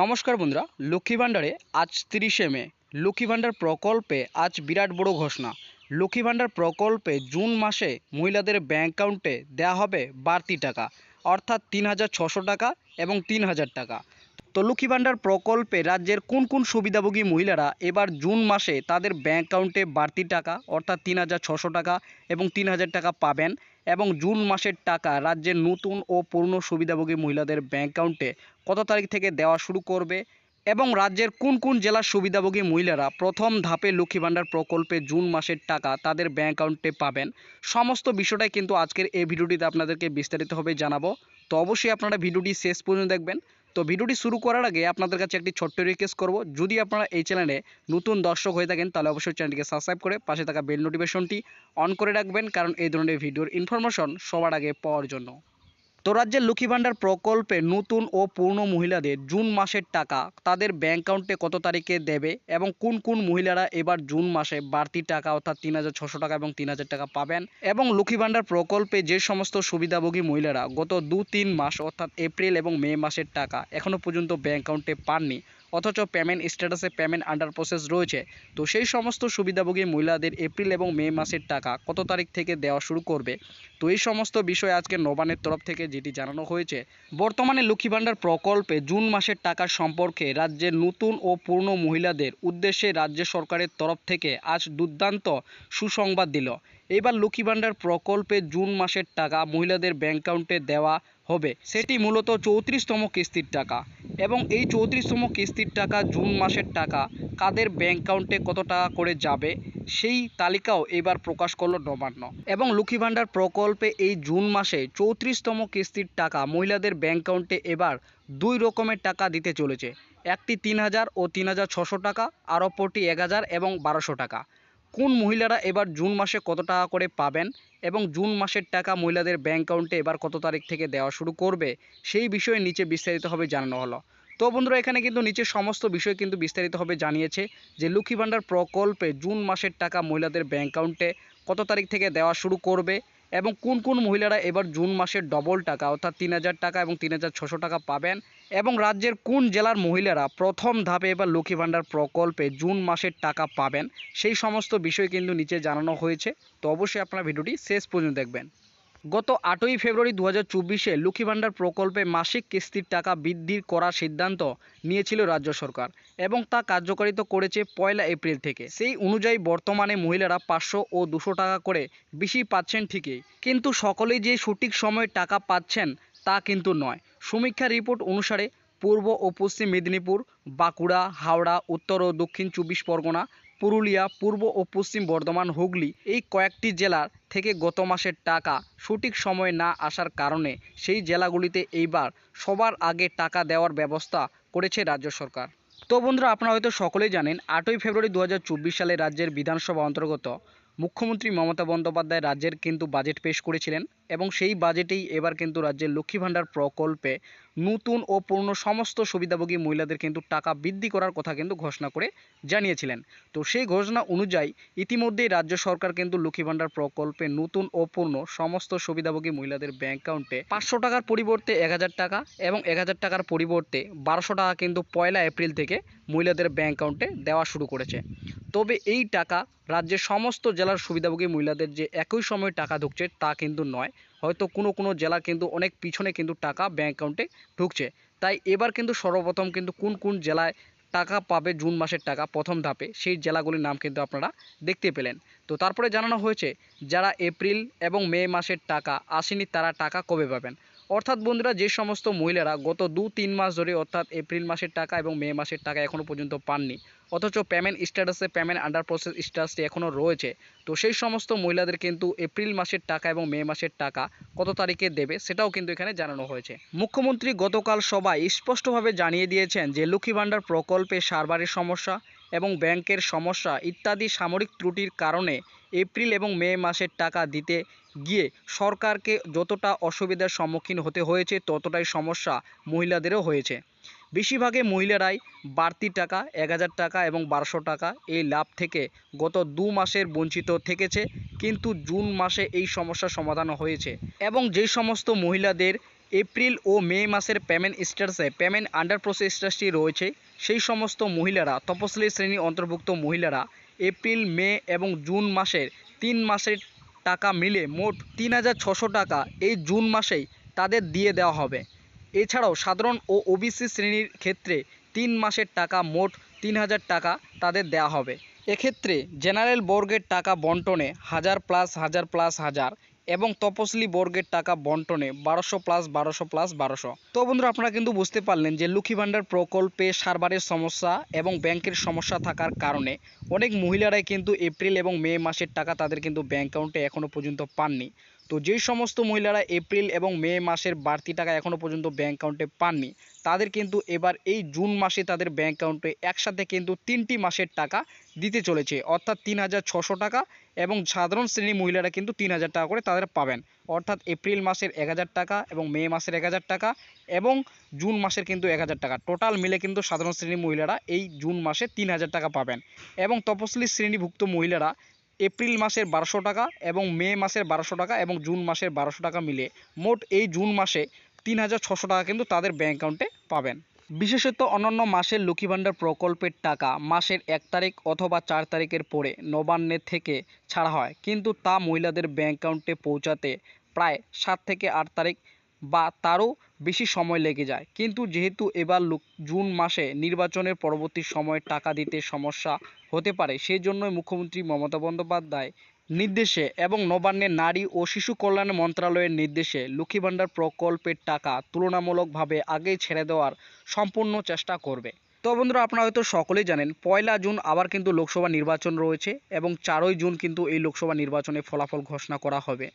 নমস্কার বন্ধুরা, লক্ষ্মী ভাণ্ডারে আজ তিরিশে মে। লক্ষ্মী ভাণ্ডার প্রকল্পে আজ বিরাট বড় ঘোষণা। লক্ষ্মী ভাণ্ডার প্রকল্পে জুন মাসে মহিলাদের ব্যাঙ্ক অ্যাকাউন্টে দেওয়া হবে বাড়তি টাকা, অর্থাৎ তিন হাজার ছশো টাকা এবং তিন হাজার টাকা। তো লক্ষ্মী ভাণ্ডার প্রকল্পে রাজ্যের কোন কোন সুবিধাভোগী মহিলারা এবার জুন মাসে তাদের ব্যাঙ্ক অ্যাকাউন্টে বাড়তি টাকা, অর্থাৎ তিন হাজার ছশো টাকা এবং তিন হাজার টাকা পাবেন? এবং জুন মাসের টাকা রাজ্যের নতুন ও পুরনো সুবিধাভোগী মহিলাদের ব্যাঙ্ক অ্যাকাউন্টে কত তারিখ থেকে দেওয়া শুরু করবে এবং রাজ্যের কোন কোন জেলার সুবিধাভোগী মহিলারা প্রথম ধাপে লক্ষ্মী ভাণ্ডার প্রকল্পে জুন মাসের টাকা তাদের ব্যাঙ্ক অ্যাকাউন্টে পাবেন? সমস্ত বিষয়টাই কিন্তু আজকের এই ভিডিওটিতে আপনাদেরকে বিস্তারিতভাবে জানাব। তো অবশ্যই আপনারা ভিডিওটি শেষ পর্যন্ত দেখবেন। তো ভিডিওটি শুরু করার আগে আপনাদের কাছে একটি ছোট্ট রিকোয়েস্ট করব। যদি আপনারা এই চ্যানেলে নতুন দর্শক হয়ে থাকেন, তাহলে অবশ্যই চ্যানেলটিকে সাবস্ক্রাইব করে পাশে থাকা বেল নোটিফিকেশনটি অন করে রাখবেন, কারণ এই ধরনের ভিডিওর ইনফরমেশন সবার আগে পাওয়ার জন্য। তো রাজ্যের লক্ষ্মী ভাণ্ডার প্রকল্পে নতুন ও পুরনো মহিলাদের জুন মাসের টাকা তাদের ব্যাঙ্ক অ্যাকাউন্টে কত তারিখে দেবে এবং কোন কোন মহিলারা এবার জুন মাসে বাড়তি টাকা অর্থাৎ তিন হাজার ছশো টাকা এবং তিন হাজার টাকা পাবেন? এবং লক্ষ্মী ভাণ্ডার প্রকল্পে যে সমস্ত সুবিধাভোগী মহিলারা গত দু তিন মাস অর্থাৎ এপ্রিল এবং মে মাসের টাকা এখনও পর্যন্ত ব্যাঙ্ক অ্যাকাউন্টে পাননি অথচ পেমেন্ট স্ট্যাটাসে পেমেন্ট আন্ডার প্রসেস রয়েছে। তো সেই সমস্ত সুবিধাভোগী মহিলাদের এপ্রিল এবং মে মাসের টাকা কত তারিখ থেকে দেওয়া শুরু করবে? তো এই সমস্ত বিষয় আজকে নবানের তরফ থেকে যেটি জানানো হয়েছে, বর্তমানে লক্ষ্মী ভাণ্ডার প্রকল্পে জুন মাসের টাকার সম্পর্কে রাজ্যের নতুন ও পূর্ণ মহিলাদের উদ্দেশ্যে রাজ্য সরকারের তরফ থেকে আজ দুর্দান্ত সুসংবাদ দিল। এবার লক্ষ্মী ভাণ্ডার প্রকল্পে জুন মাসের টাকা মহিলাদের ব্যাঙ্ক অ্যাকাউন্টে দেওয়া হবে। সেটি মূলত চৌত্রিশতম কিস্তির টাকা এবং এই চৌত্রিশতম কিস্তির টাকা জুন মাসের টাকা কাদের ব্যাঙ্ক অ্যাকাউন্টে কত টাকা করে যাবে সেই তালিকাও এবার প্রকাশ করল নবান্ন এবং লক্ষ্মী ভাণ্ডার প্রকল্পে এই জুন মাসে চৌত্রিশতম কিস্তির টাকা মহিলাদের ব্যাঙ্ক অ্যাকাউন্টে এবার দুই রকমের টাকা দিতে চলেছে। একটি তিন হাজার ও তিন হাজার ছশো টাকা আর অপরটি এক হাজার এবং বারোশো টাকা। কোন মহিলারা এবার জুন মাসে কত টাকা করে পাবেন এবং জুন মাসের টাকা মহিলাদের ব্যাঙ্ক অ্যাকাউন্টে এবার কত তারিখ থেকে দেওয়া শুরু করবে, সেই বিষয়ে নিচে বিস্তারিতভাবে জানানো হলো। তো বন্ধুরা, এখানে কিন্তু নিচে সমস্ত বিষয় কিন্তু বিস্তারিতভাবে জানিয়েছে যে লক্ষ্মী ভাণ্ডার প্রকল্পে জুন মাসের টাকা মহিলাদের ব্যাঙ্ক অ্যাকাউন্টে কত তারিখ থেকে দেওয়া শুরু করবে এবং কোন কোন মহিলারা এবার জুন মাসে ডবল টাকা, অর্থাৎ তিন হাজার টাকা এবং তিন টাকা পাবেন এবং রাজ্যের কোন জেলার মহিলারা প্রথম ধাপে এবার লক্ষ্মী ভাণ্ডার প্রকল্পে জুন মাসের টাকা পাবেন, সেই সমস্ত বিষয় কিন্তু নিচে জানানো হয়েছে। তো অবশ্যই আপনারা ভিডিওটি শেষ পর্যন্ত দেখবেন। গত আটই ফেব্রুয়ারি দু হাজার চব্বিশে লক্ষ্মী ভাণ্ডার প্রকল্পে মাসিক কিস্তির টাকা বৃদ্ধির করার সিদ্ধান্ত নিয়েছিল রাজ্য সরকার এবং তা কার্যকারিত করেছে পয়লা এপ্রিল থেকে। সেই অনুযায়ী বর্তমানে মহিলারা পাঁচশো ও দুশো টাকা করে বেশি পাচ্ছেন ঠিকই। কিন্তু সকলেই যে সঠিক সময়ে টাকা পাচ্ছেন তা কিন্তু নয়। সমীক্ষা রিপোর্ট অনুসারে পূর্ব ও পশ্চিম মেদিনীপুর, বাঁকুড়া, হাওড়া, উত্তর ও দক্ষিণ চব্বিশ পরগনা, পুরুলিয়া, পূর্ব ও পশ্চিম বর্ধমান, হুগলি এই কয়েকটি জেলার থেকে গত মাসের টাকা সঠিক সময়ে না আসার কারণে সেই জেলাগুলিতে এইবার সবার আগে টাকা দেওয়ার ব্যবস্থা করেছে রাজ্য সরকার। তো বন্ধুরা, আপনারা হয়তো সকলেই জানেন, আটই ফেব্রুয়ারি দু হাজার চব্বিশ সালে রাজ্যের বিধানসভা অন্তর্গত মুখ্যমন্ত্রী মমতা বন্দ্যোপাধ্যায় রাজ্যের কিন্তু বাজেট পেশ করেছিলেন। এবং সেই বাজেটেই এবার কিন্তু রাজ্যের লক্ষ্মী ভাণ্ডার প্রকল্পে নতুন ও পূর্ণ সমস্ত সুবিধাভোগী মহিলাদের কিন্তু টাকা বৃদ্ধি করার কথা কিন্তু ঘোষণা করে জানিয়েছিলেন। তো সেই ঘোষণা অনুযায়ী ইতিমধ্যেই রাজ্য সরকার কিন্তু লক্ষ্মী ভাণ্ডার প্রকল্পে নতুন ও পূর্ণ সমস্ত সুবিধাভোগী মহিলাদের ব্যাঙ্ক অ্যাকাউন্টে পাঁচশো টাকার পরিবর্তে এক হাজার টাকা এবং এক হাজার টাকার পরিবর্তে বারোশো টাকা কিন্তু পয়লা এপ্রিল থেকে মহিলাদের ব্যাঙ্ক অ্যাকাউন্টে দেওয়া শুরু করেছে। তবে এই টাকা রাজ্যের সমস্ত জেলার সুবিধাভোগী মহিলাদের যে একই সময়ে টাকা ঢুকছে তা কিন্তু নয় হয়তো কোনো কোনো জেলা কিন্তু অনেক পিছনে কিন্তু টাকা ব্যাঙ্ক অ্যাকাউন্টে ঢুকছে। তাই এবার কিন্তু সর্বপ্রথম কিন্তু কোন কোন জেলায় টাকা পাবে জুন মাসের টাকা প্রথম ধাপে সেই জেলাগুলির নাম কিন্তু আপনারা দেখতে পেলেন। তো তারপরে জানানো হয়েছে, যারা এপ্রিল এবং মে মাসের টাকা আসেনি তারা টাকা কবে পাবেন? অর্থাৎ বন্ধুরা, যে সমস্ত মহিলারা গত দু তিন মাস ধরে অর্থাৎ এপ্রিল মাসের টাকা এবং মে মাসের টাকা এখনও পর্যন্ত পাননি, অথচ পেমেন্ট স্ট্যাটাসে পেমেন্ট আন্ডার প্রসেস স্ট্যাটাসটি এখনও রয়েছে, তো সেই সমস্ত মহিলাদের কিন্তু এপ্রিল মাসের টাকা এবং মে মাসের টাকা কত তারিখে দেবে সেটাও কিন্তু এখানে জানানো হয়েছে। মুখ্যমন্ত্রী গতকাল সবাই স্পষ্টভাবে জানিয়ে দিয়েছেন যে লক্ষ্মী ভাণ্ডার প্রকল্পে সার্ভারের সমস্যা এবং ব্যাংকের সমস্যা ইত্যাদি সামরিক ত্রুটির কারণে এপ্রিল এবং মে মাসের টাকা দিতে গিয়ে সরকারকে যতটা অসুবিধার সম্মুখীন হতে হয়েছে, ততটাই সমস্যা মহিলাদেরও হয়েছে। বেশিরভাগে মহিলারাই বাড়তি টাকা, এক হাজার টাকা এবং বারোশো টাকা এই লাভ থেকে গত দু মাসের বঞ্চিত থেকেছে, কিন্তু জুন মাসে এই সমস্যার সমাধান হয়েছে। এবং যেই সমস্ত মহিলাদের এপ্রিল ও মে মাসের পেমেন্ট স্ট্যাটাসে পেমেন্ট আন্ডার প্রসেস স্ট্যাটাসটি রয়েছে। সেই সমস্ত মহিলারা, তপশিলি শ্রেণি অন্তর্ভুক্ত মহিলারা এপ্রিল, মে এবং জুন মাসের তিন মাসের টাকা মিলে মোট তিন টাকা এই জুন মাসেই তাদের দিয়ে দেওয়া হবে। এছাড়াও সাধারণ ও ওবিসি শ্রেণির ক্ষেত্রে তিন মাসের টাকা মোট তিন হাজার টাকা তাদের দেওয়া হবে। এক্ষেত্রে জেনারেল বর্গের টাকা বন্টনে হাজার প্লাস হাজার প্লাস হাজার এবং তপশিলি বর্গের টাকা বন্টনে বারোশো প্লাস বারোশো প্লাস বারোশো। তো বন্ধুরা, আপনারা কিন্তু বুঝতে পারলেন যে লক্ষ্মী ভাণ্ডার প্রকল্পে সার্ভারের সমস্যা এবং ব্যাংকের সমস্যা থাকার কারণে অনেক মহিলারাই কিন্তু এপ্রিল এবং মে মাসের টাকা তাদের কিন্তু ব্যাংক অ্যাকাউন্টে এখনও পর্যন্ত পাননি। তো যেই সমস্ত মহিলারা এপ্রিল এবং মে মাসের বাড়তি টাকা এখনও পর্যন্ত ব্যাংক অ্যাকাউন্টে পাননি, তাদের কিন্তু এবার এই জুন মাসে তাদের ব্যাংক অ্যাকাউন্টে একসাথে কিন্তু তিনটি মাসের টাকা দিতে চলেছে। অর্থাৎ তিন টাকা এবং সাধারণ শ্রেণির মহিলারা কিন্তু তিন হাজার টাকা করে তাদের পাবেন। অর্থাৎ এপ্রিল মাসের এক হাজার টাকা এবং মে মাসের এক হাজার টাকা এবং জুন মাসের কিন্তু এক হাজার টাকা। টোটাল মিলে কিন্তু সাধারণ শ্রেণির মহিলারা এই জুন মাসে তিন হাজার টাকা পাবেন। এবং তপশিলি শ্রেণীভুক্ত মহিলারা এপ্রিল মাসের বারোশো টাকা এবং মে মাসের বারোশো টাকা এবং জুন মাসের বারোশো টাকা মিলে মোট এই জুন মাসে তিন হাজার ছশো টাকা কিন্তু তাদের ব্যাঙ্ক অ্যাকাউন্টে পাবেন। বিশেষত অন্যান্য মাসের লক্ষ্মী ভাণ্ডার প্রকল্পের টাকা মাসের এক তারিখ অথবা চার তারিখের পরে নবান্নের থেকে ছাড়া হয়। কিন্তু তা মহিলাদের ব্যাংক অ্যাকাউন্টে পৌঁছাতে প্রায় সাত থেকে আট তারিখ বা তারও বেশি সময় লেগে যায়। কিন্তু যেহেতু এবার জুন মাসে নির্বাচনের পরবর্তী সময়ে টাকা দিতে সমস্যা হতে পারে সেই জন্যই মুখ্যমন্ত্রী মমতা বন্দ্যোপাধ্যায় নির্দেশে এবং নবান্নের নারী ও শিশু কল্যাণ মন্ত্রণালয়ের নির্দেশে লক্ষ্মী ভাণ্ডার প্রকল্পের টাকা তুলনামূলকভাবে আগেই ছেড়ে দেওয়ার সম্পূর্ণ চেষ্টা করবে। তো বন্ধুরা, আপনারা হয়তো সকলেই জানেন, পয়লা জুন আবার কিন্তু লোকসভা নির্বাচন রয়েছে এবং চারই জুন কিন্তু এই লোকসভা নির্বাচনে ফলাফল ঘোষণা করা হবে।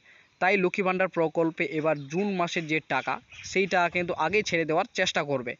তাই লক্ষ্মী ভাণ্ডার প্রকল্পে এবার জুন মাসের যে টাকা, সেই টাকা কিন্তু আগেই ছেড়ে দেওয়ার চেষ্টা করবে।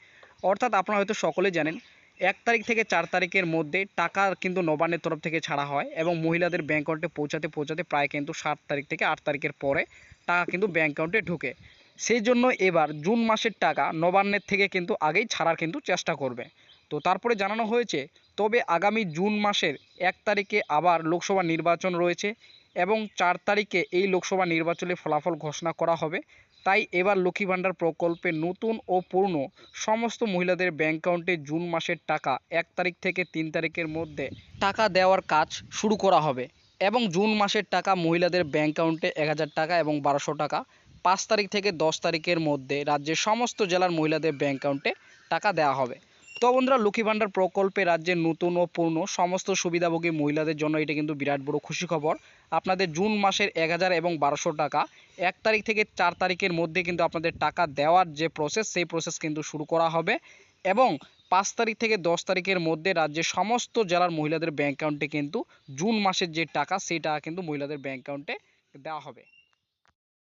অর্থাৎ আপনারা হয়তো সকলেই জানেন এক তারিখ থেকে চার তারিখের মধ্যে টাকা কিন্তু নবান্নের তরফ থেকে ছাড়া হয় এবং মহিলাদের ব্যাংক অ্যাকাউন্টে পৌঁছাতে পৌঁছাতে প্রায় কিন্তু সাত তারিখ থেকে আট তারিখের পরে টাকা কিন্তু ব্যাংক অ্যাকাউন্টে ঢুকে। সেই জন্য এবার জুন মাসের টাকা নবান্নের থেকে কিন্তু আগেই ছাড়ার কিন্তু চেষ্টা করবে। তো তারপরে জানানো হয়েছে, তবে আগামী জুন মাসের এক তারিখে আবার লোকসভা নির্বাচন রয়েছে। এবং চার তারিখে এই লোকসভা নির্বাচনের ফলাফল ঘোষণা করা হবে। তাই এবার লক্ষ্মী ভাণ্ডার প্রকল্পে নতুন ও পুরনো সমস্ত মহিলাদের ব্যাংক অ্যাকাউন্টে জুন মাসের টাকা এক তারিখ থেকে তিন তারিখের মধ্যে টাকা দেওয়ার কাজ শুরু করা হবে এবং জুন মাসের টাকা মহিলাদের ব্যাংক অ্যাকাউন্টে এক হাজার টাকা এবং বারোশো টাকা। পাঁচ তারিখ থেকে দশ তারিখের মধ্যে রাজ্যের সমস্ত জেলার মহিলাদের ব্যাংক অ্যাকাউন্টে টাকা দেওয়া হবে। তো বন্ধুরা, লক্ষ্মী ভাণ্ডার প্রকল্পে রাজ্যের নতুন ও পূর্ণ সমস্ত সুবিধাভোগী মহিলাদের জন্য এটা কিন্তু বিরাট বড় খুশি খবর। আপনাদের জুন মাসের এক হাজার এবং বারোশো টাকা, এক তারিখ থেকে চার তারিখের মধ্যে কিন্তু আপনাদের টাকা দেওয়ার যে প্রসেস সেই প্রসেস কিন্তু শুরু করা হবে এবং পাঁচ তারিখ থেকে দশ তারিখের মধ্যে রাজ্যের সমস্ত জেলার মহিলাদের ব্যাংক অ্যাকাউন্টে কিন্তু জুন মাসের যে টাকা, সেই টাকা কিন্তু মহিলাদের ব্যাংক অ্যাকাউন্টে দেওয়া হবে।